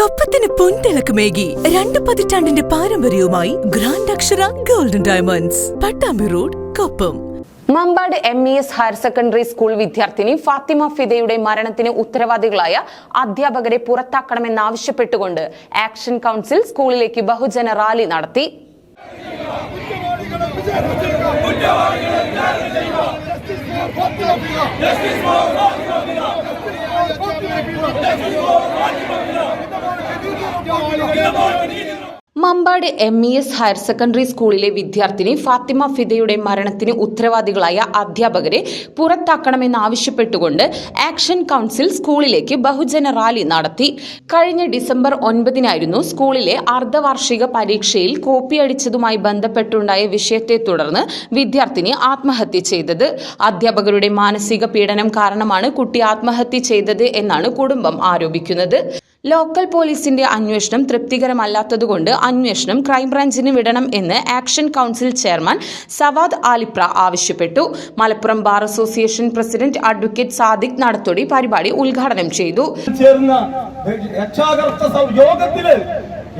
കൊപ്പത്തിന് പൊൻതിളക്കമേകി രണ്ട് പതിറ്റാണ്ടിന്റെ പാരമ്പര്യവുമായി grand Akshara golden diamonds Pattambi road Koppam. Mampad M E S higher secondary school വിദ്യാർത്ഥിനി ഫാത്തിമ ഫിദയുടെ മരണത്തിന് ഉത്തരവാദികളായ അധ്യാപകരെ പുറത്താക്കണമെന്നാവശ്യപ്പെട്ടുകൊണ്ട് ആക്ഷൻ കൗൺസിൽ സ്കൂളിലേക്ക് ബഹുജന റാലി നടത്തി. Mampad M E S higher secondary സ്കൂളിലെ വിദ്യാർത്ഥിനി ഫാത്തിമ ഫിദയുടെ മരണത്തിന് ഉത്തരവാദികളായ അധ്യാപകരെ പുറത്താക്കണമെന്നാവശ്യപ്പെട്ടുകൊണ്ട് ആക്ഷൻ കൗൺസിൽ സ്കൂളിലേക്ക് ബഹുജന റാലി നടത്തി. കഴിഞ്ഞ ഡിസംബർ ഒൻപതിനായിരുന്നു സ്കൂളിലെ അർദ്ധവാർഷിക പരീക്ഷയിൽ കോപ്പിയടിച്ചതുമായി ബന്ധപ്പെട്ടുണ്ടായ വിഷയത്തെ തുടർന്ന് വിദ്യാർത്ഥിനി ആത്മഹത്യ ചെയ്തത്. അധ്യാപകരുടെ മാനസിക പീഡനം കാരണമാണ് കുട്ടി ആത്മഹത്യ ചെയ്തത് എന്നാണ് കുടുംബം ആരോപിക്കുന്നത്. ലോക്കൽ പോലീസിന്റെ അന്വേഷണം തൃപ്തികരമല്ലാത്തതുകൊണ്ട് അന്വേഷണം ക്രൈംബ്രാഞ്ചിന് വിടണം എന്ന് action council chairman Savad Alipra ആവശ്യപ്പെട്ടു. Malappuram bar association president advocate Sadiq Nadathodi പരിപാടി ഉദ്ഘാടനം ചെയ്തു. ചേർന്ന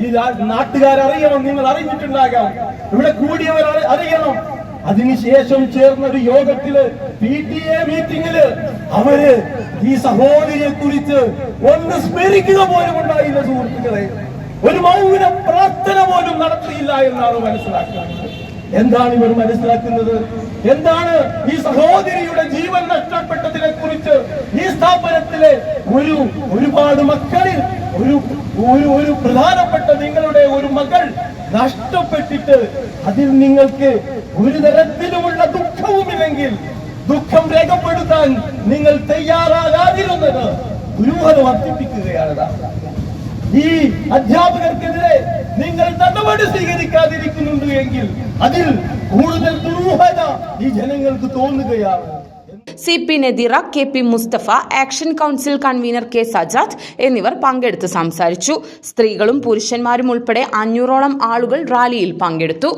ഈ നാട്ടുകാരറിയണം നിങ്ങൾ അറിഞ്ഞിട്ടുണ്ടാകാം ഇവിടെ കൂടിയവർ അറിയണം. അതിനുശേഷം ചേർന്ന ഒരു യോഗത്തിൽ പി ടി എ മീറ്റിംഗിൽ അവർ ഈ സഹോദരിയെ കുറിച്ച് ഒന്ന് സ്മരിക്കുക പോലും ഉണ്ടായില്ല സുഹൃത്തുക്കളെ. ഒരു മൗന പ്രാർത്ഥന പോലും നടത്തിയില്ല എന്നാണ് മനസ്സിലാക്കുന്നത്. എന്താണ് ഇവർ മനസ്സിലാക്കുന്നത്? എന്താണ് ഈ സഹോദരിയുടെ ജീവൻ നഷ്ടപ്പെട്ടതിനെ കുറിച്ച് ഈ സ്ഥാപനത്തിലെ ഒരു ഒരുപാട് മക്കളിൽ ഒരു ഒരു ഒരു പ്രധാനപ്പെട്ട നിങ്ങളുടെ ഒരു മകൾ നഷ്ടപ്പെട്ടിട്ട് അതിൽ നിങ്ങൾക്ക് ഒരു തരത്തിലുമുള്ള ദുഃഖവുമില്ലെങ്കിൽ ദുഃഖം രേഖപ്പെടുത്താൻ നിങ്ങൾ തയ്യാറാകാതിരുന്നത് ദുരൂഹത വർദ്ധിപ്പിക്കുകയാണ്. ഈ അധ്യാപകർക്കെതിരെ നിങ്ങൾ നടപടി സ്വീകരിക്കാതിരിക്കുന്നുണ്ട് എങ്കിൽ അതിൽ കൂടുതൽ ദുരൂഹത ഈ ജനങ്ങൾക്ക് തോന്നുകയാണ്. C P Nadeera K P Mustafa action council convener K Sajad എന്നിവർ പങ്കെടുത്ത് സംസാരിച്ചു. സ്ത്രീകളും പുരുഷന്മാരും ഉൾപ്പെടെ അഞ്ഞൂറോളം ആളുകൾ റാലിയിൽ പങ്കെടുത്തു.